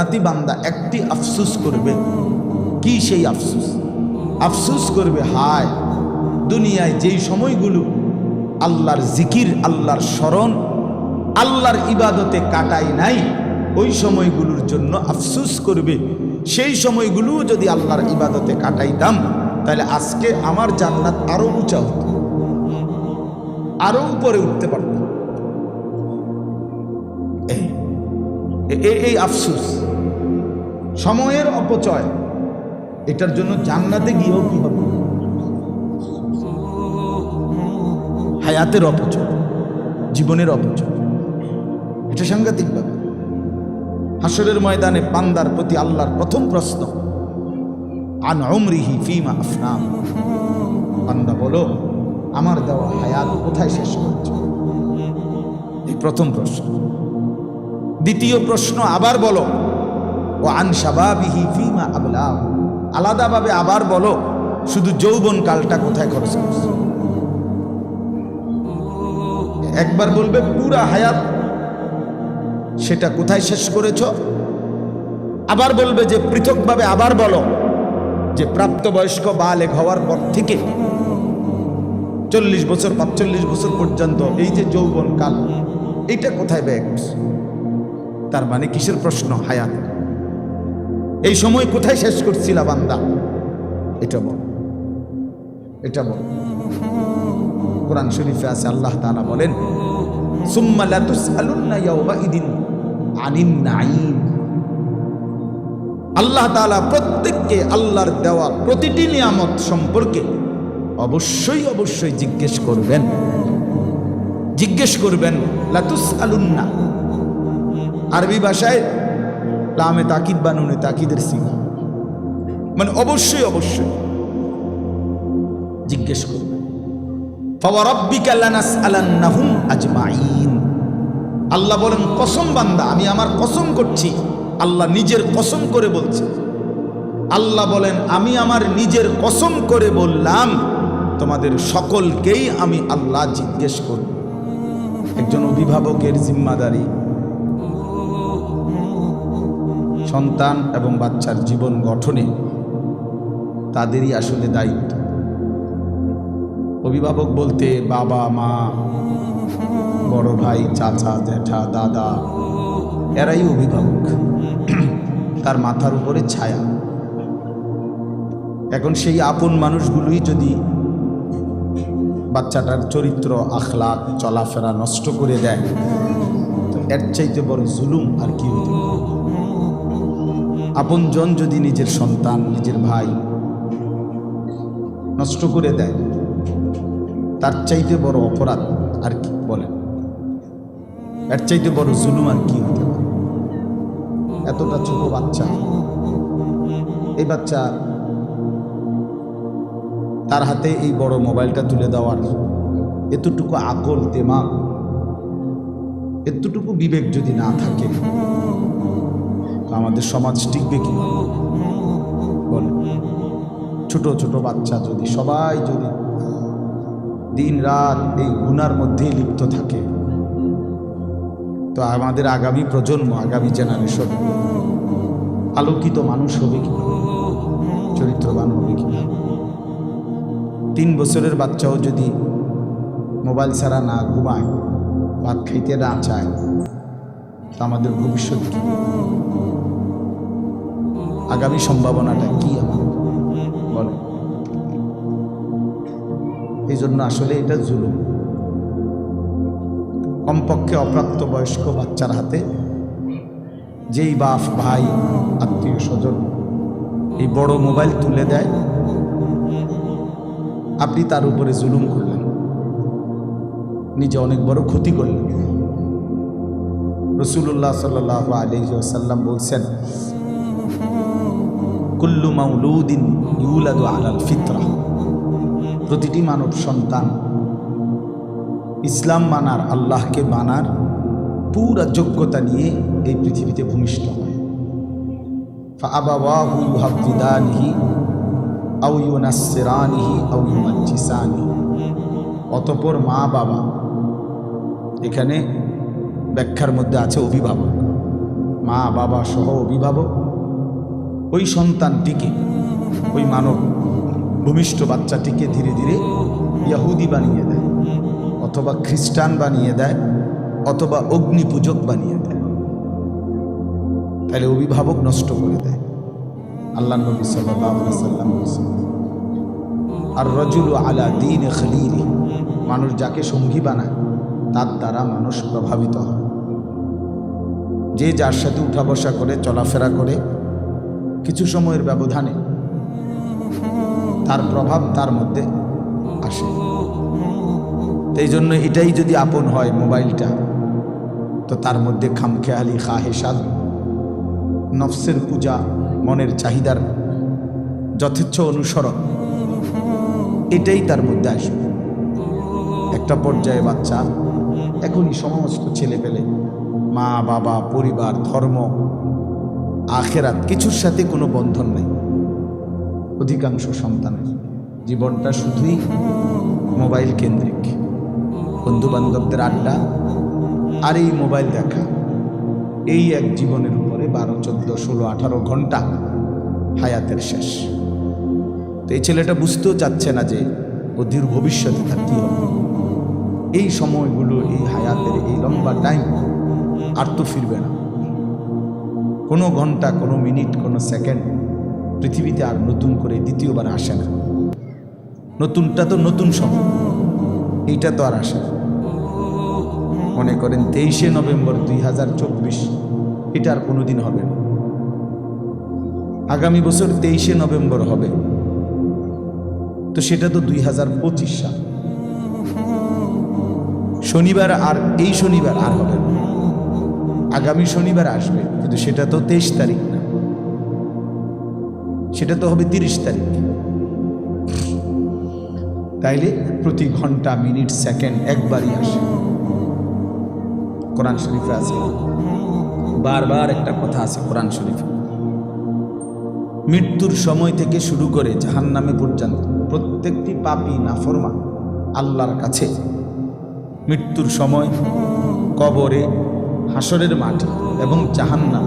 জাতি বান্দা একটি আফসুস করবে। কি সেই আফসুস? আফসুস করবে, হায়, দুনিয়ায় যেই সময়গুলো আল্লাহর জিকির, আল্লাহর স্মরণ, আল্লাহর ইবাদতে কাটাই নাই, ওই সময়গুলোর জন্য আফসুস করবে। সেই সময়গুলো যদি আল্লাহর ইবাদতে কাটাইতাম, তাহলে আজকে আমার জান্নাত আরও উঁচা হতো, আরও উপরে উঠতে এ- এই আফসুস। সময়ের অপচয়। এটার জন্য জান্নাতে গিয়েও কি হবে? হায়াতের অপচয়, জীবনের অপচয়। এটা সাংঘাতিক ব্যাপার। হাসরের ময়দানে পান্দার প্রতি আল্লাহর প্রথম প্রশ্ন, আন অমরিহি ফিমা আফনাম? পান্দা বলো, আমার দেওয়া হায়াত কোথায় শেষ করছে? এই প্রথম প্রশ্ন। দ্বিতীয় প্রশ্ন আবার বলো ও আন সাবাবিহি ফিমা আবলা আলাদাভাবে আবার বলো, শুধু যৌবন কালটা কোথায় খরচ করছে? একবার বলবে, পুরা হায়াত, সেটা কোথায় শেষ করেছ? আবার বলবে যে, পৃথকভাবে আবার বলো, যে প্রাপ্তবয়স্ক বালেগ হওয়ার পর থেকে চল্লিশ বছর, পাঁচচল্লিশ বছর পর্যন্ত এই যে যৌবন কাল এইটা কোথায় ব্যয় করছে? তার মানে কিসের প্রশ্ন হায়াত এই সময় কোথায় শেষ করছিলা বান্দা? এটা বল। এটা বল। কোরআন শরীফে আছে, আল্লাহ তাআলা বলেন, সুম্মা লাতুসআলুন্না ইয়াওমাইদিন আনিন নাঈম। আল্লাহ তাআলা প্রত্যেককে আল্লাহর দেওয়া প্রতিটি নিয়ামত সম্পর্কে অবশ্যই অবশ্যই জিজ্ঞেস করবেন। জিজ্ঞেস করবেন লাতুস আলুন্না আরবি ভাষায় লামে তাকিদ বানুনে তাকিদের সিগা মানে অবশ্যই অবশ্যই। জিজ্ঞেস আজমাইন আল্লাহ বলেন, কসম বান্দা, আমি আমার কসম করছি। আল্লাহ নিজের কসম করে বলছে। আল্লাহ বলেন, আমি আমার নিজের কসম করে বললাম, তোমাদের সকলকেই আমি আল্লাহ জিজ্ঞেস করব। একজন অভিভাবকের জিম্মাদারি। সন্তান এবং বাচ্চার জীবন গঠনে তাদেরই আসলে দায়িত্ব। অভিভাবক বলতে বাবা, মা, বড় ভাই, চাচা, জ্যাঠা, দাদা, এরাই অভিভাবক। তার মাথার উপরে ছায়া। এখন সেই আপন মানুষগুলোই যদি বাচ্চাটার চরিত্র আখলাক চলাফেরা নষ্ট করে দেয়, এর চাইতে বড় জুলুম আর কি পারে? আপনজন যদি নিজের সন্তান, নিজের ভাই নষ্ট করে দেয়, তার চাইতে বড় অপরাধ আর কি বলেন? এর চাইতে বড় জুলুম আর কি হতে পারে? এতটা ছোট বাচ্চা, এই বাচ্চা তার হাতে এই বড় মোবাইলটা তুলে দেওয়ার এতটুকু আকল দেমাগ এতটুকু বিবেক যদি না থাকে আমাদের সমাজ টিকবে কি? বল। ছোট ছোট বাচ্চা যদি, সবাই যদি দিন রাত এই গুনার মধ্যেই লিপ্ত থাকে, তো আমাদের আগামী প্রজন্ম, আগামী জেনারেশন আলোকিত মানুষ হবে কি? চরিত্রবান হবে কি? তিন বছরের বাচ্চাও যদি মোবাইল ছাড়া না ঘুমায়, ভাত খাইতে না চায় আমাদের ভবিষ্যৎ আগামী সম্ভাবনাটা কি আমার? বলে। এই জন্য আসলে এটা জুলুম। কমপক্ষে অপ্রাপ্ত বয়স্ক বাচ্চার হাতে যেই বাপ, ভাই, আত্মীয় স্বজন এই বড় মোবাইল তুলে দেয়, আপনি তার উপরে জুলুম করলেন। নিজে অনেক বড় ক্ষতি করলেন। রসুল্লাহ সাল্লাহ আলহিসাল্লাম বলছেন কুল্লু মাউলুদিন ইউলাদু আলাল ফিতরা। প্রতিটি মানব সন্তান ইসলাম মানার আল্লাহকে মানার পুরা যোগ্যতা নিয়ে এই পৃথিবীতে ভূমিষ্ঠ হয়। অতপর মা বাবা, এখানে ব্যাখ্যার মধ্যে আছে অভিভাবক। মা বাবা সহ অভিভাবক ওই সন্তানটিকে, ওই মানব ভূমিষ্ঠ বাচ্চাটিকে ধীরে ধীরে ইয়াহুদি বানিয়ে দেয়, অথবা খ্রিস্টান বানিয়ে দেয়, অথবা অগ্নি পূজক বানিয়ে দেয়। তাহলে অভিভাবক নষ্ট করে দেয়। আল্লাহ নবী সাল্লাম আর রজুল আলা দিন খলিলি মানুষ যাকে সঙ্গী বানায়, তার দ্বারা মানুষ প্রভাবিত হয়। যে যার সাথে উঠা বসা করে, চলাফেরা করে কিছু সময়ের ব্যবধানে তার প্রভাব তার মধ্যে আসে। এই জন্য এটাই যদি আপন হয় মোবাইলটা, তো তার মধ্যে খামখেয়ালি খাহেসাদ নফসের পূজা, মনের চাহিদার যথেচ্ছ অনুসরণ, এটাই তার মধ্যে আসবে। একটা পর্যায়ে বাচ্চা, এখনই সমস্ত ছেলে পেলে মা, বাবা, পরিবার, ধর্ম আখেরাত কিছুর সাথে কোনো বন্ধন নেই। অধিকাংশ সন্তানের জীবনটা শুধুই মোবাইল কেন্দ্রিক। বন্ধু বান্ধবদের আড্ডা আর এই মোবাইল দেখা, এই এক জীবনের উপরে বারো, চোদ্দ, ষোলো, আঠারো ঘণ্টা হায়াতের শেষ। তো এই ছেলেটা বুঝতেও চাচ্ছে না যে অধীর ভবিষ্যতে কী হবে। এই সময়গুলো, এই হায়াতের এই লম্বা টাইম আর তো ফিরবে না। কোনো ঘণ্টা, কোনো মিনিট, কোনো সেকেন্ড পৃথিবীতে আর নতুন করে দ্বিতীয়বার আসে না। নতুনটা তো নতুন সময়, এইটা তো আর আসে না। মনে করেন তেইশে নভেম্বর দুই হাজার চব্বিশ, এটা আর কোনোদিন হবে না। আগামী বছর তেইশে নভেম্বর হবে। তো সেটা তো দুই হাজার পঁচিশ সাল। শনিবার আর, এই শনিবার আর হবে না। আগামী শনিবার আসবে, কিন্তু সেটা তো তেইশ তারিখ না। সেটা তো হবে তিরিশ তারিখ। তাইলে প্রতি ঘণ্টা, মিনিট, সেকেন্ড একবারই আসে। কোরআন শরীফে আছে। বারবার একটা কথা আছে কোরআন শরীফে। মৃত্যুর সময় থেকে শুরু করে জাহান নামে পর্যন্ত প্রত্যেকটি পাপি নাফরমা আল্লাহর কাছে। মৃত্যুর সময় কবরে হাসরের মাঠ এবং জাহান্নাম।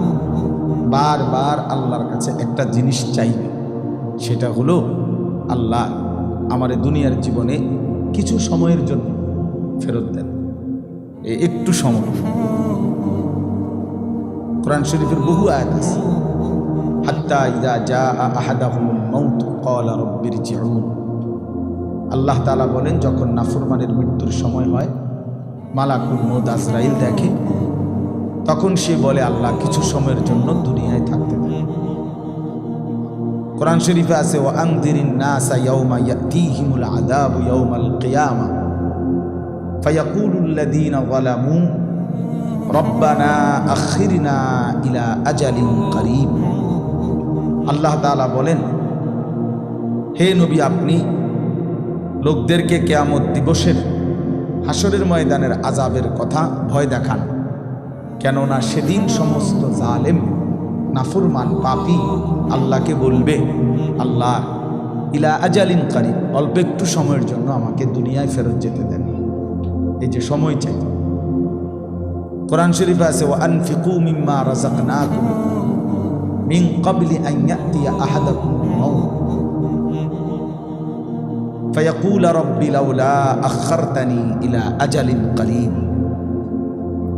বারবার আল্লাহর কাছে একটা জিনিস চাইবে। সেটা হলো, আল্লাহ আমার দুনিয়ার জীবনে কিছু সময়ের জন্য ফেরত দেন। একটু সময়। কোরআন শরীফের বহু আয়াত আছে। হাত্তা ইদা যা আহাদাহুমুল মাউত ক্বালা রাব্বিরজিউন আল্লাহ তাআলা বলেন, যখন নাফরমানের মৃত্যুর সময় হয়, মালাকুল মৌত আজরাইল দেখে তখন সে বলে, আল্লাহ, কিছু সময়ের জন্য দুনিয়ায় থাকতে দেয় কোরআন শরীফে আছে ও আংদিরিন নাসা ইয়াউমা ইয়াতিহিমুল আযাবু ইয়াউমাল কিয়ামা ফায়াকুলুল্লাযীনা যালামু রব্বানা আখিরনা ইলা আজালিন করিব। আল্লাহ তাআলা বলেন, হে নবী, আপনি লোকদেরকে কেয়ামত দিবসের হাসরের ময়দানের আজাবের কথা ভয় দেখান। কেননা সেদিন সমস্ত জালেম, নাফুরমান, পাপি আল্লাহকে বলবে, আল্লাহ, ইলা আজালিন কারি অল্প একটু সময়ের জন্য আমাকে দুনিয়ায় ফেরত যেতে দেন। এই যে সময় চাই। কোরআন শরীফ আছে ও আনফিকু মিম্মা রাযাকনাকুম মিন ক্বাবলি আন ইয়াতিয়া আহাদাকুম মাউত ফায়াকুল রাব্বি লাউলা আখারতানি ইলা আজালিন করিব।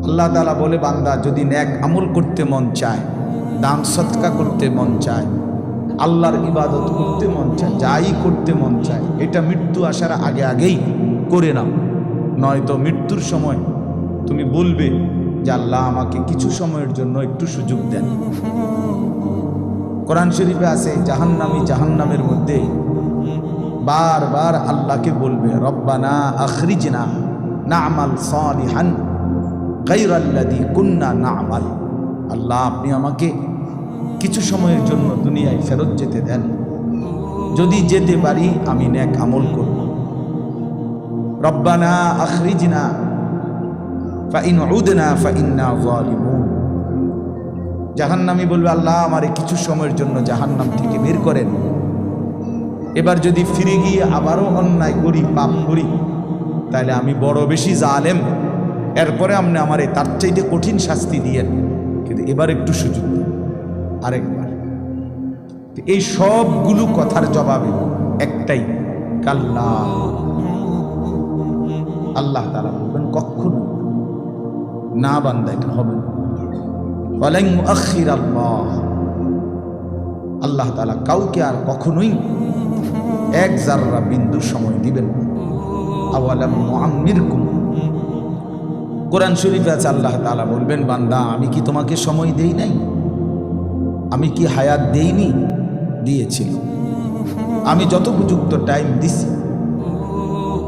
আল্লাহ তাআলা বলে, বান্দা, যদি ন্যাক আমল করতে মন চায়, দান সৎকা করতে মন চায়, আল্লাহর ইবাদত করতে মন চায়, যাই করতে মন চায়, এটা মৃত্যু আসার আগে আগেই করে নাও। নয়তো মৃত্যুর সময় তুমি বলবে যে আল্লাহ আমাকে কিছু সময়ের জন্য একটু সুযোগ দেন। কোরআন শরীফে আছে, জাহান্নামি জাহান্নামের মধ্যে বারবার আল্লাহকে বলবে, রব্বানা আখরিজনা না আমাল সালিহান। গাইরাল্লাদি কুন্না না আমাল আল্লাহ, আপনি আমাকে কিছু সময়ের জন্য দুনিয়ায় ফেরত যেতে দেন। যদি যেতে পারি, আমি ন্যাক আমল করব। রব্বানা আখরিজনা, ফাইন উদনা, ফাইন্না জালিমুন জাহান্নামি বলবে, আল্লাহ, আমারে কিছু সময়ের জন্য জাহান্নাম থেকে বের করেন। এবার যদি ফিরে গিয়ে আবারও অন্যায় করি, পাপ করি, তাহলে আমি বড় বেশি জালেম। এরপরে আপনি আমার এই তার চাইতে কঠিন শাস্তি দিয়েন কিন্তু এবার একটু সুযোগ দাও আরেকবার। এই সবগুলো কথার জবাবে একটাই, কাল্লা। আল্লাহ তারা বলবেন, কখনো না বান্দা এটা হবে মুআখির আল্লাহ তাআলা কাউকে আর কখনোই এক জাররা বিন্দু সময় দিবেন আওয়ালাম মুআম্মিরকুম কোরআন শরীফে আছে, আল্লাহ তাআলা বলবেন, বান্দা, আমি কি তোমাকে সময় দেই নাই? আমি কি হায়াত দেইনি? দিয়েছিল। আমি যত উপযুক্ত টাইম দিছি,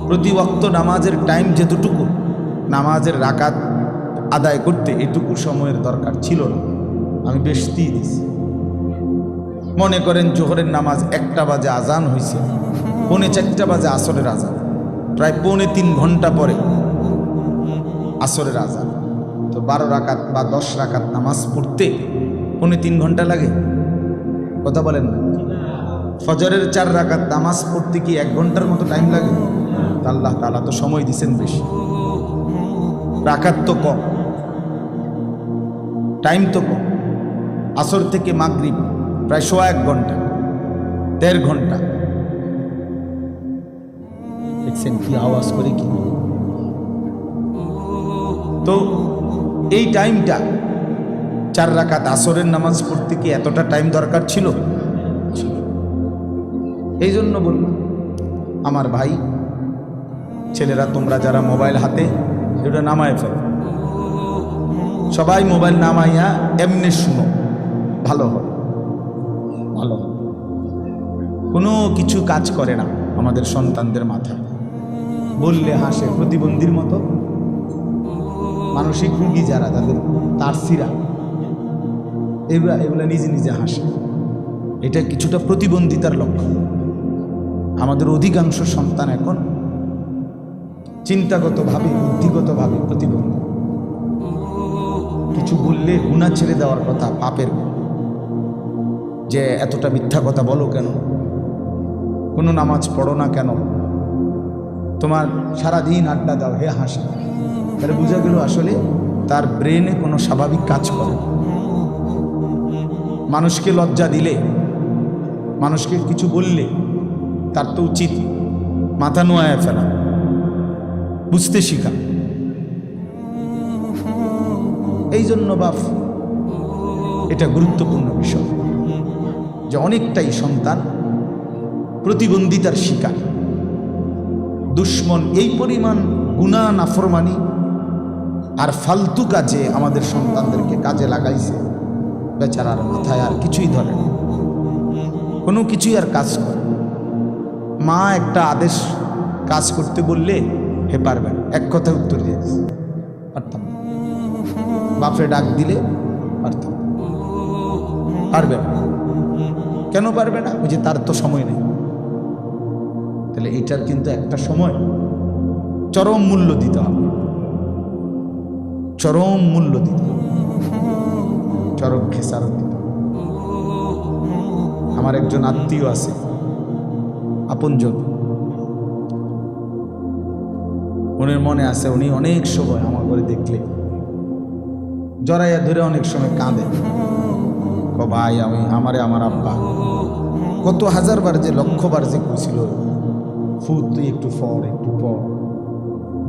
প্রতি ওয়াক্ত নামাজের টাইম যেতটুকু, নামাজের রাকাত আদায় করতে এটুকু সময়ের দরকার ছিল না। আমি বেশ দিয়ে দিছি। মনে করেন জোহরের নামাজ একটা বাজে আজান হয়েছে পৌনে চারটা বাজে আসরের আজান। প্রায় পৌনে তিন ঘণ্টা পরে আসরের আজান। তো বারো রাকাত বা দশ রাকাত নামাজ পড়তে পৌনে তিন ঘণ্টা লাগে? কথা বলেন না। ফজরের চার রাকাত নামাজ পড়তে কি এক ঘণ্টার মতো টাইম লাগে? আল্লাহ তালা তো সময় দিছেন বেশি। রাকাত তো কম। টাইম তো কম। আসর থেকে মাগরিব প্রায় সোয়া এক ঘণ্টা, দেড় ঘণ্টা। দেখছেন কি আওয়াজ করে কি? তো এই টাইমটা চার রাকাত আসরের নামাজ পড়তে কি এতটা টাইম দরকার ছিল। এই জন্য বললাম, আমার ভাই, ছেলেরা তোমরা যারা মোবাইল হাতে এটা নামায় ফেল। সবাই মোবাইল নামাইয়া এমনি শুনো, ভালো হবে ভালো কোনো কিছু কাজ করে না আমাদের সন্তানদের মাথায়। বললে হাসে প্রতিবন্ধীর মতো। মানসিক রুগী যারা, তাদের তারসিরা এগুলা এগুলা নিজে নিজে হাসে। এটা কিছুটা প্রতিবন্ধিতার লক্ষণ। আমাদের অধিকাংশ সন্তান এখন চিন্তাগতভাবে, বুদ্ধিগতভাবে প্রতিবন্ধী। কিছু বললে গুণা ছেড়ে দেওয়ার কথা পাপের। যে এতটা মিথ্যা কথা বলো কেন? কোনো নামাজ পড়ো না কেন? তোমার সারাদিন আড্ডা দাও, হে হাসে। তাহলে বোঝা গেল আসলে তার ব্রেনে কোনো স্বাভাবিক কাজ করে মানুষকে লজ্জা দিলে, মানুষকে কিছু বললে তার তো উচিত মাথা নোয়ায় ফেলা, বুঝতে শিখা। এই জন্য বাপ, এটা গুরুত্বপূর্ণ বিষয় যে অনেকটাই সন্তান প্রতিবন্ধিতার শিকার। দুশ্মন এই পরিমাণ গুণা নাফরমানি আর ফালতু কাজে আমাদের সন্তানদেরকে কাজে লাগাইছে। বেচারার মাথায় আর কিছুই ধরে না। কোনো কিছুই আর কাজ করে মা একটা আদেশ কাজ করতে বললে হে পারবেন এক কথা উত্তর দিয়ে দিস। পারতাম। বাপরে ডাক দিলে পারতাম। পারবে কেন পারবে না? ওই যে তার তো সময় নেই। তাহলে এটার কিন্তু একটা সময় চরম মূল্য দিতে হবে। চরম মূল্য দিতে। চরম খেসারত দিতে। আমার একজন আত্মীয় আছে, আপনজন। উনির মনে আছে উনি অনেক সময় আমার ঘরে দেখলে, জড়াইয়া ধরে অনেক সময় কাঁদে। ক ভাই, আমি, আমারে আমার আব্বা। কত হাজার বার যে লক্ষবার যে কইছিল ফুট তুই একটু পর একটু পর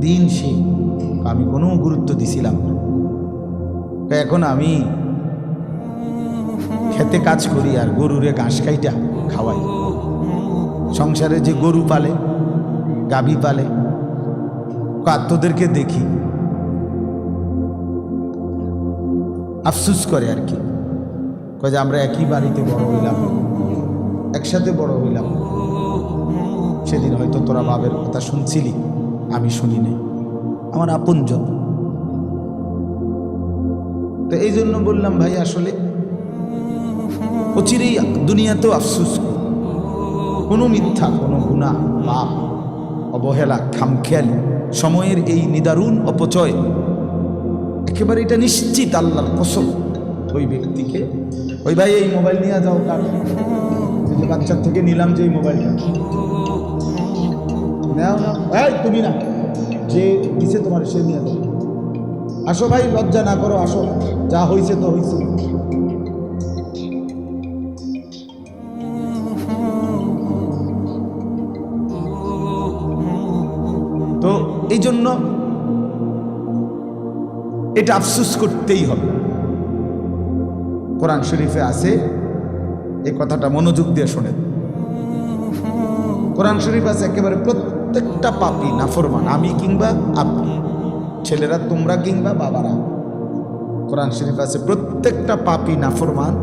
দিন সে আমি কোনো গুরুত্ব দিছিলাম না। এখন আমি খেতে কাজ করি আর গরুরে ঘাস খাইটা খাওয়াই। সংসারে যে গরু পালে গাভী পালে কাত্তদেরকে দেখি। আফসুস করে আর কি। কয় আমরা একই বাড়িতে বড় হইলাম, একসাথে বড় হইলাম। সেদিন হয়তো তোরা বাবের কথা শুনছিলি। আমি শুনি নাই। আমার আপনজন। তো এই জন্য বললাম, ভাই, আসলে অচিরেই দুনিয়াতেও আফসুস কোনো মিথ্যা, কোনো গুণা পাপ, অবহেলা, খামখেয়ালি, সময়ের এই নিদারুণ অপচয়, একেবারে এটা নিশ্চিত আল্লাহর কসম ওই ব্যক্তিকে, ওই ভাই, এই মোবাইল নিয়ে যাও কার বাচ্চার থেকে নিলাম যে এই মোবাইলটা। তুমি না। যে দিছে তোমার, সে নিয়ে যাও। আসো ভাই, লজ্জা না করো, আসো। যা হয়েছে তো হয়েছে তো এই জন্য এটা আফসুস করতেই হবে। কোরআন শরীফে আছে, এই কথাটা মনোযোগ দিয়ে শোনেন। কোরআন শরীফ আছে একেবারে প্রত্যেকটা পাপি নাফরমান। আমি কিংবা আপনি ছেলেরা, তোমরা কিংবা বাবারা। কোরআন শরীফ আছে, প্রত্যেকটা পাপি নাফরমান।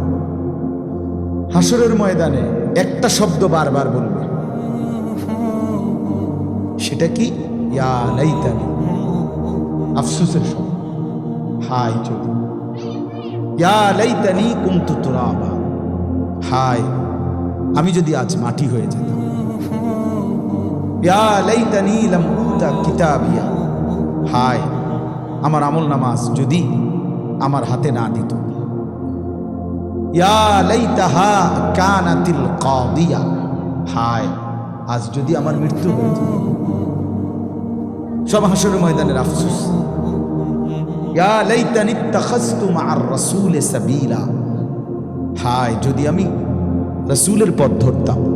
হাসরের ময়দানে একটা শব্দ বারবার বলবে। সেটা কি? আফসুসের শব্দ। হাই যদি। ইয়া লাইতানি কুমতু তুরাবা। হায়, আমি যদি আজ মাটি হয়ে যেতাম। কিতাবিয়া। হায়, আমার আমল নামাজ যদি আমার হাতে না দিত। কানাতিল কাদিয়া। হায়, আজ যদি আমার মৃত্যু যেত সব হাসরের ময়দানের আফসোস। হায়, যদি আমি রসুলের পথ ধরতাম।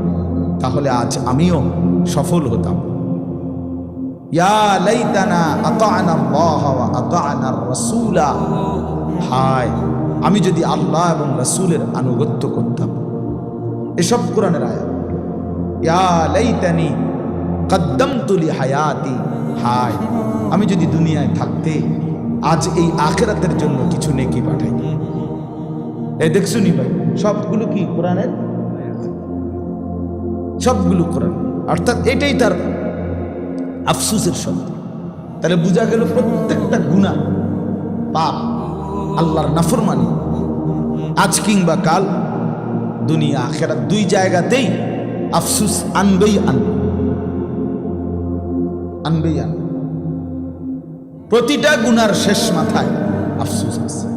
তাহলে আজ আমিও সফল হতাম। হায়, আমি যদি আল্লাহ এবং রসুলের আনুগত্য করতাম। এসব কোরআনের আয়াত। ইয়া লাইতানি কদ্দামতু লি হায়াতি হায়, আমি যদি দুনিয়ায় থাকতে আজ এই আখেরাতের জন্য কিছু নেকি পাঠাই। এই দেখছুনি ভাই, সবগুলো কি কোরআনের? সবগুলো কোরআন। অর্থাৎ এটাই তার আফসুসের শব্দ। তাহলে বোঝা গেল প্রত্যেকটা গুণা পাপ, আল্লাহর নাফরমানি, আজ কিংবা কাল, দুনিয়া আখেরা দুই জায়গাতেই আফসুস আনবেই আনবে। আনবেই আনবে। প্রতিটা গুনার শেষ মাথায় আফসুস আছে,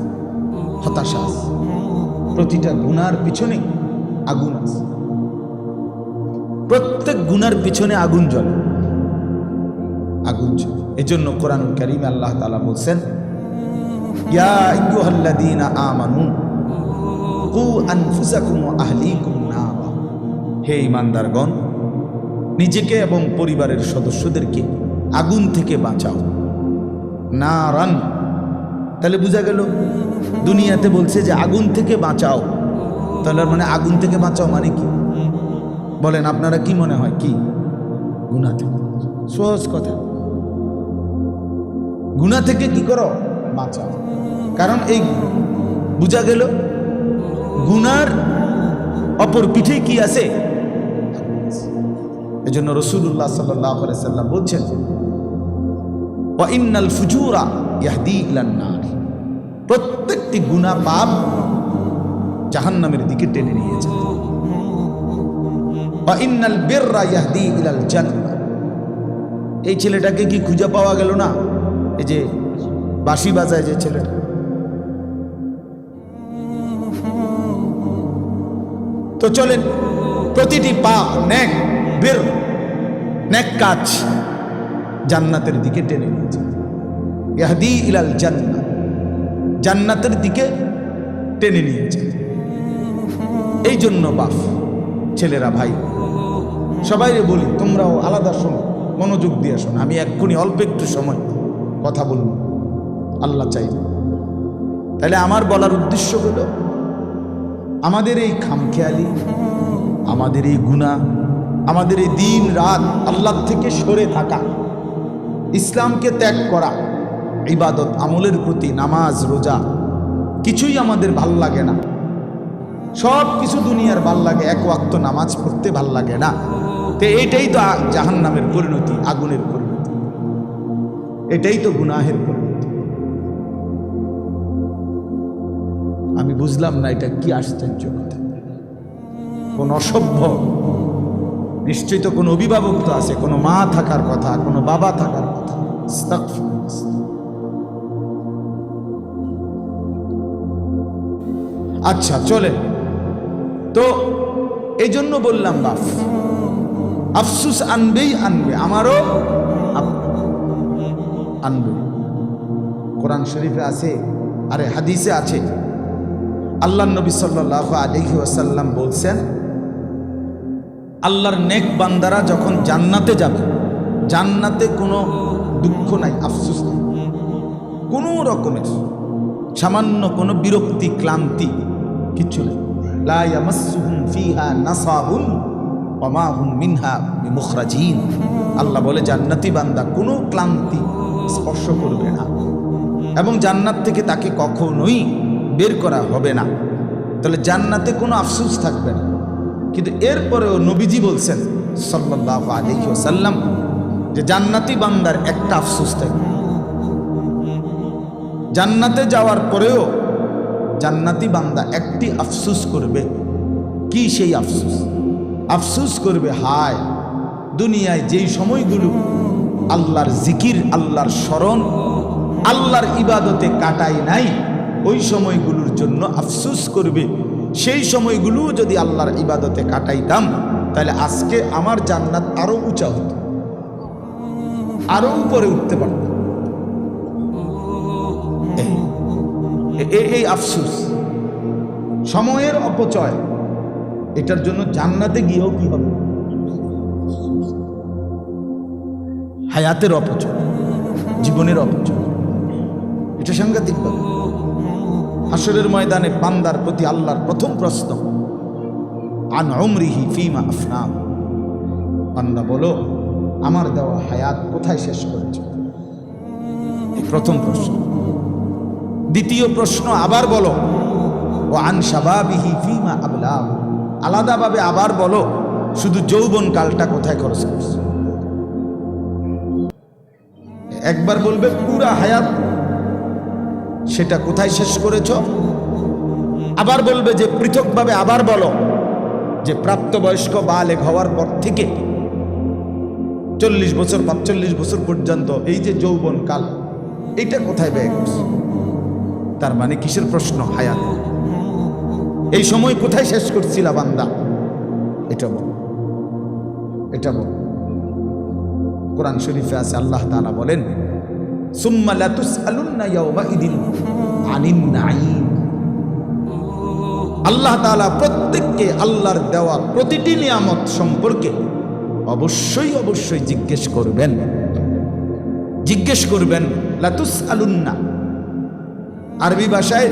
হতাশা আছে। প্রতিটা গুনার পিছনে আগুন আছে। প্রত্যেক গুনার পিছনে আগুন জ্বলে। আগুন জ্বলে। এজন্য কোরআন করিম আল্লাহ তালা বলছেন কু নারা। হে ইমানদারগণ নিজেকে এবং পরিবারের সদস্যদেরকে আগুন থেকে বাঁচাও। না রান তাহলে বোঝা গেল, দুনিয়াতে বলছে যে আগুন থেকে বাঁচাও। তাহলে মানে আগুন থেকে বাঁচাও মানে কি? বলেন, আপনারা কি মনে হয়? কি? গুণা থেকে। সহজ কথা। গুণা থেকে কি করো? বাঁচাও। কারণ এই বোঝা গেল, গুনার অপর পিঠে কি আছে? এজন্য রসুল্লাহ সাল্লাহ সাল্লাম বলছেন ইন্নাল ফুজুরা ইয়াহদি ইলান প্রত্যেকটি গুনাহ পাপ জাহান্নামের দিকে টেনে নিয়ে যায়। ওয়া ইন্নাল বিররা ইয়াহদি ইলাল জান্নাহ। এই ছেলেটাকে কি খুঁজে পাওয়া গেল না? এই যে বাঁশি বাজায় যে ছেলেটা। তো চলেন, প্রতিটি পা নেক বের নেক কাজ জান্নাতের দিকে টেনে নিয়েছে ইয়াহদি ইলাল জান্না জান্নাতের দিকে টেনে নিয়েছে এই জন্য বাপ ছেলেরা, ভাই। সবাই বলি, তোমরাও আলাদা শোনো, মনোযোগ দিয়ে শোনো। আমি এক্ষুনি অল্প একটু সময় কথা বলব। আল্লাহ চাই। তাহলে আমার বলার উদ্দেশ্য হলো, আমাদের এই খামখেয়ালি, আমাদের এই গুণা, আমাদের এই দিন রাত আল্লাহ থেকে সরে থাকা, ইসলামকে ত্যাগ করা, ইবাদত আমলের প্রতি নামাজ, রোজা, কিছুই আমাদের ভালো লাগে না। সব কিছু দুনিয়ার ভালো লাগে, এক ওয়াক্ত নামাজ পড়তে ভালো লাগে না। তো এইটাই তো জাহান নামের পরিণতি, আগুনের পরিণতি। এটাই তো গুনাহের পরিণতি। আমি বুঝলাম না এটা কি আশ্চর্য কথা। কোন অসভ্য, নিশ্চয়ই তো কোনো অভিভাবক তো আছে, কোনো মা থাকার কথা, কোনো বাবা থাকার কথা। আচ্ছা চলে তো এই জন্য বললাম, বাপ, আফসুস আনবেই আনবে, আমারও আনবে। কোরআন শরীফে আছে, আরে হাদিসে আছে। আল্লাহ নবী সাল্লাহ আলহি ওয়াসাল্লাম বলছেন, আল্লাহর নেক বান্দারা যখন জান্নাতে যাবে, জান্নাতে কোনো দুঃখ নাই, আফসুস নাই। কোনো রকমের সামান্য কোনো বিরক্তি, ক্লান্তি, কিচ্ছু নেই। আল্লাহ বলে, জান্নাতি বান্দা কোনো ক্লান্তি স্পর্শ করবে না। এবং জান্নাত থেকে তাকে কখনোই বের করা হবে না। তাহলে জান্নাতে কোনো আফসোস থাকবে না। কিন্তু এরপরেও নবীজি বলছেন, সাল্লাল্লাহু আলাইহি ওয়াসাল্লাম, যে জান্নাতি বান্দার একটা আফসোস থাকবে। জান্নাতে যাওয়ার পরেও জান্নাতি বান্দা একটি আফসুস করবে। কি সেই আফসুস? আফসুস করবে, হায়, দুনিয়ায় যেই সময়গুলো আল্লাহর জিকির, আল্লাহর স্মরণ, আল্লাহর ইবাদতে কাটাই নাই, ওই সময়গুলোর জন্য আফসুস করবে। সেই সময়গুলো যদি আল্লাহর ইবাদতে কাটাইতাম, তাহলে আজকে আমার জান্নাত আরও উঁচা হতো আরও উপরে উঠতে পারতাম এই আফসুস। সময়ের অপচয়। এটার জন্য জান্নাতে গিয়েও কি হবে? হায়াতের অপচয়। জীবনের অপচয়। এটা সাংঘাতিক ব্যাপার। হাসরের ময়দানে বান্দার প্রতি আল্লাহর প্রথম প্রশ্ন, আন অমরিহি ফিমা আফনাম বান্দা বলো, আমার দেওয়া হায়াত কোথায় শেষ করেছে? প্রথম প্রশ্ন। দ্বিতীয় প্রশ্ন আবার বলো। ও আন সাবাবিহি ফিমা আবলাম আলাদাভাবে আবার বলো, শুধু যৌবন কালটা কোথায় খরচ করছে? একবার বলবে, পুরা হায়াত, সেটা কোথায় শেষ করেছ? আবার বলবে যে, পৃথকভাবে আবার বলো, যে প্রাপ্তবয়স্ক বালেগ হওয়ার পর থেকে চল্লিশ বছর, পাঁচচল্লিশ বছর পর্যন্ত এই যে যৌবন কাল, এইটা কোথায় ব্যয় করছে? তার মানে কিসের প্রশ্ন হায়াত? এই সময় কোথায় শেষ করছিলা বান্দা? এটা বল। এটা বল। কোরআন শরীফে আছে, আল্লাহ তাআলা বলেন আল্লাহ তাআলা প্রত্যেককে আল্লাহর দেওয়া প্রতিটি নিয়ামত সম্পর্কে অবশ্যই অবশ্যই জিজ্ঞেস করবেন। জিজ্ঞেস করবেন লাতুস আলুন্না আরবি ভাষায়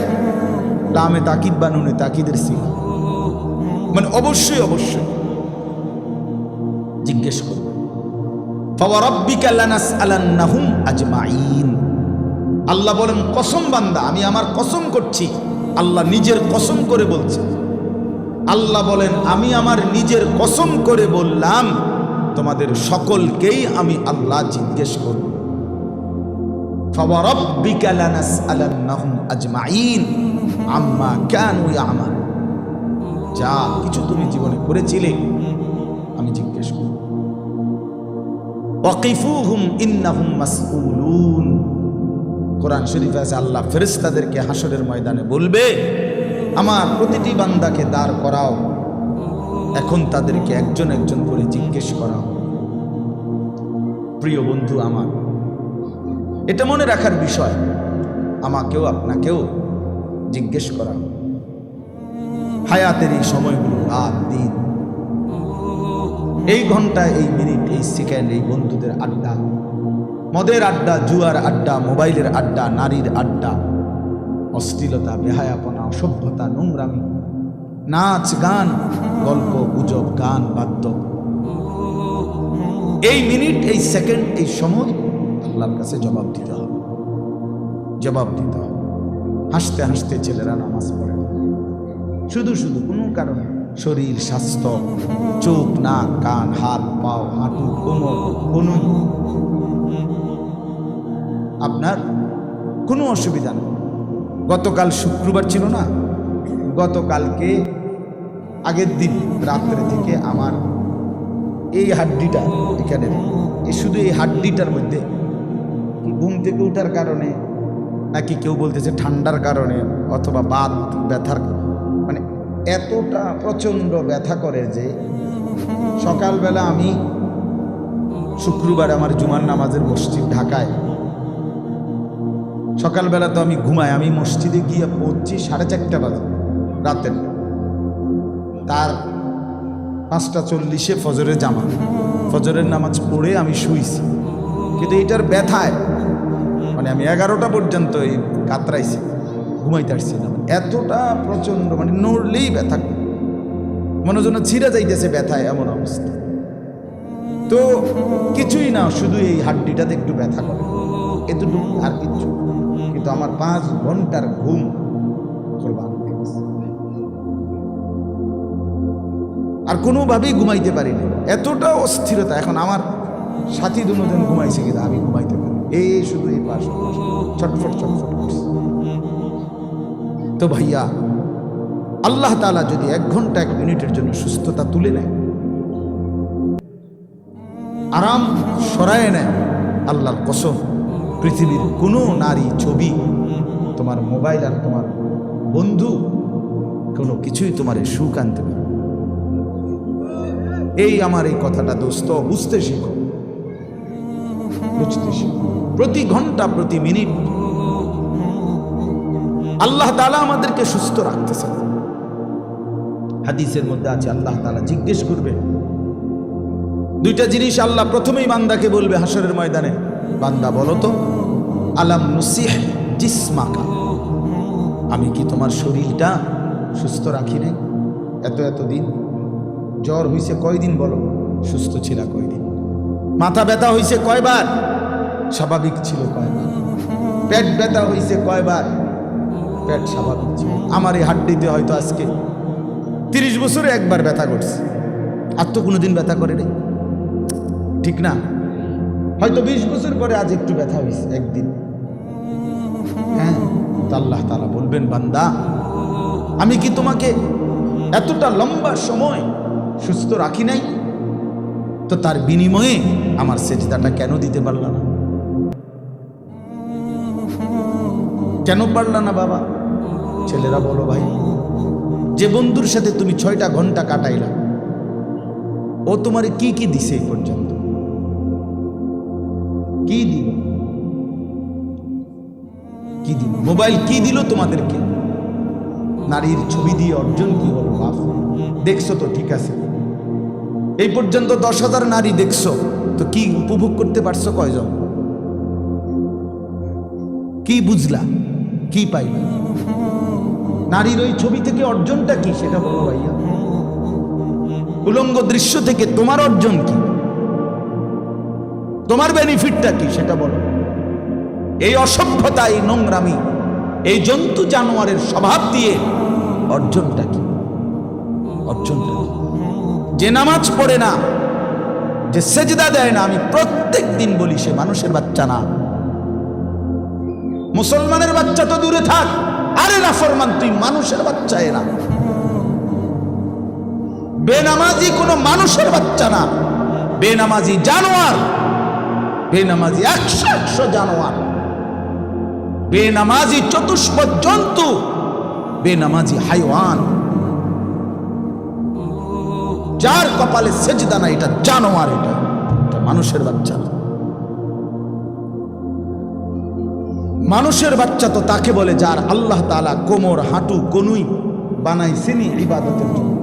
লামে তাকিদ বা নুনে তাকিদের সিল মানে অবশ্যই অবশ্যই। জিজ্ঞেস আজমাইন। আল্লাহ বলেন, কসম বান্দা, আমি আমার কসম করছি। আল্লাহ নিজের কসম করে বলছে। আল্লাহ বলেন, আমি আমার নিজের কসম করে বললাম, তোমাদের সকলকেই আমি আল্লাহ জিজ্ঞেস করব। فوربك لنسألنهم أجمعين عما كانوا يعملون যা কিছু তুমি জীবনে করেছিলে আমি জিজ্ঞেস করব ওয়াকিফুহুম ইন্নাহুম মাসউলুন কোরআন শরীফে আছে আল্লাহ ফেরেশতাদেরকে হাসরের ময়দানে বলবে আমার প্রতিটি বান্দাকে দাঁড় করাও এখন তাদেরকে একজন একজন করে জিজ্ঞেস করাও প্রিয় বন্ধু আমার এটা মনে রাখার বিষয়। আমাকেও আপনাকেও জিজ্ঞেস করা। হায়াতের এই সময়গুলো, রাত, দিন। এই ঘণ্টা এই মিনিট, এই সেকেন্ড, এই বন্ধুদের আড্ডা। মদের আড্ডা, জুয়ার আড্ডা, মোবাইলের আড্ডা, নারীর আড্ডা। অশ্লীলতা, বেহায়াপনা, অসভ্যতা, নোংরামি। নাচ, গান, গল্প, গুজব, গান বাদ্য এই মিনিট, এই সেকেন্ড, এই সময় আল্লাহর কাছে জবাব দিতে হবে। জবাব দিতে হবে। হাসতে হাসতে ছেলেরা নামাজ পড়ে। শুধু শুধু কোনো কারণে শরীর, স্বাস্থ্য, চোখ, নাক, কান, হাত, পাও, হাঁটু, কোমর, কোনো আপনার কোনো অসুবিধা নেই। গতকাল শুক্রবার ছিল না? গতকালকে আগের দিন রাত্রে থেকে আমার এই হাড্ডিটা এখানে এই শুধু এই হাড্ডিটার মধ্যে ঘুম থেকে ওঠার কারণে? নাকি কেউ বলতেছে ঠান্ডার কারণে অথবা বাত, ব্যথার মানে এতটা প্রচণ্ড ব্যথা করে যে সকালবেলা আমি শুক্রবার আমার জুমার নামাজের মসজিদ ঢাকায়। সকালবেলা তো আমি ঘুমাই, আমি মসজিদে গিয়ে পৌঁছি সাড়ে চারটা বাজে রাতের। তার পাঁচটা চল্লিশে ফজরের জামা ফজরের নামাজ পড়ে আমি শুইছি। কিন্তু এটার ব্যথায় মানে আমি এগারোটা পর্যন্ত এই কাতরাইছি, ঘুমাইতে আসছি না। এতটা প্রচণ্ড মানে নড়লেই ব্যথা। মনে যেন ছিঁড়ে যাইতেছে ব্যথায় এমন অবস্থা। তো কিছুই না, শুধু এই হাড্ডিটাতে একটু ব্যথা করে। এতটুকু আর কিচ্ছু কিন্তু আমার পাঁচ ঘণ্টার ঘুম আর কোনোভাবেই ঘুমাইতে পারিনি। এতটা অস্থিরতা, এখন আমার সাথী দুজন ঘুমাইছে কিন্তু আমি ঘুমাইতে পারি এই শুধু এই পাশ। ছটফট ছটফট। তো ভাইয়া, আল্লাহ তাআলা যদি এক ঘণ্টা, এক মিনিটের জন্য সুস্থতা তুলে নেয়, আরাম সরায় নেয়, আল্লাহর কসম, পৃথিবীর কোনো নারী ছবি, তোমার মোবাইল আর তোমার বন্ধু, কোনো কিছুই তোমার সুখ আনতে পারে এই আমার এই কথাটা দোস্ত, বুঝতে শিখো। শিখো প্রতি ঘণ্টা, প্রতি মিনিট। আল্লাহ তাআলা আমাদেরকে সুস্থ রাখতেছে হাদিসের মধ্যে আছে, আল্লাহ তাআলা জিজ্ঞেস করবে। দুইটা জিনিস আল্লাহ প্রথমেই বান্দাকে বলবে হাসরের ময়দানে। বান্দা, বলো তো, আলাম নুসিহ জিসমাকা? আমি কি তোমার শরীরটা সুস্থ রাখি নাই? এত এত দিন? জ্বর হইছে কয়দিন বলো? সুস্থ ছিল কয়দিন? মাথা ব্যথা হইছে কয়বার? স্বাভাবিক ছিল কয়বার? পেট ব্যথা হইছে কয়বার? পেট স্বাভাবিক ছিল। আমার এই হাড্ডিতে হয়তো আজকে তিরিশ বছরে একবার ব্যথা করছে। আর তো কোনোদিন ব্যথা করে ঠিক না? হয়তো বিশ বছর পরে আজ একটু ব্যথা হয়েছে একদিন। হ্যাঁ আল্লাহ তালা বলবেন, বান্দা, আমি কি তোমাকে এতটা লম্বা সময় সুস্থ রাখি নাই? তো তার বিনিময়ে আমার সেজদাটা কেন দিতে পারল না? কেন পারল না বাবা? ছেলেরা বলো ভাই। যে বন্ধুর সাথে তুমি ছয়টা ঘণ্টা কাটাইলা, ও তোমার কি কি দিছে এই পর্যন্ত? কি দিল? কি দিল? মোবাইল কি দিল তোমাদেরকে? নারীর ছবি দিয়ে অর্জন কি হলো দেখছ তো, ঠিক আছে। এই পর্যন্ত দশ হাজার নারী দেখছ। তো কি উপভোগ করতে পারছ কয়জন? কি বুঝলা? কি পাইলা? নারীর ওই ছবি থেকে অর্জনটা কি সেটা বলো ভাইয়া। উলঙ্গ দৃশ্য থেকে তোমার অর্জন কি? তোমার বেনিফিটটা কি সেটা বলো। এই অসভ্যতা, এই নোংরামি, এই জন্তু জানোয়ারের স্বভাব দিয়ে অর্জনটা কি? অর্জনটা কি? যে নামাজ পড়ে না, যে সেজদা দেয় না, আমি প্রত্যেক দিন বলি, সে মানুষের বাচ্চা না। মুসলমানের বাচ্চা তো দূরে থাক, আরে নাফরমান তুই মানুষের বাচ্চা এরা বেনামাজি কোনো মানুষের বাচ্চা না। বেনামাজি জানোয়ার, বেনামাজি একশো একশো জানোয়ার। বেনামাজি চতুষ্পদ জন্তু, বেনামাজি হাইওয়ান। যার কপালে সেজদা না এটা জানোয়ার এটা। এটা মানুষের বাচ্চা না। মানুষের বাচ্চা তো তাকে বলে, যার আল্লাহ তালা কোমর, হাঁটু কনুই বানাইছেনি ইবাদতের জন্য।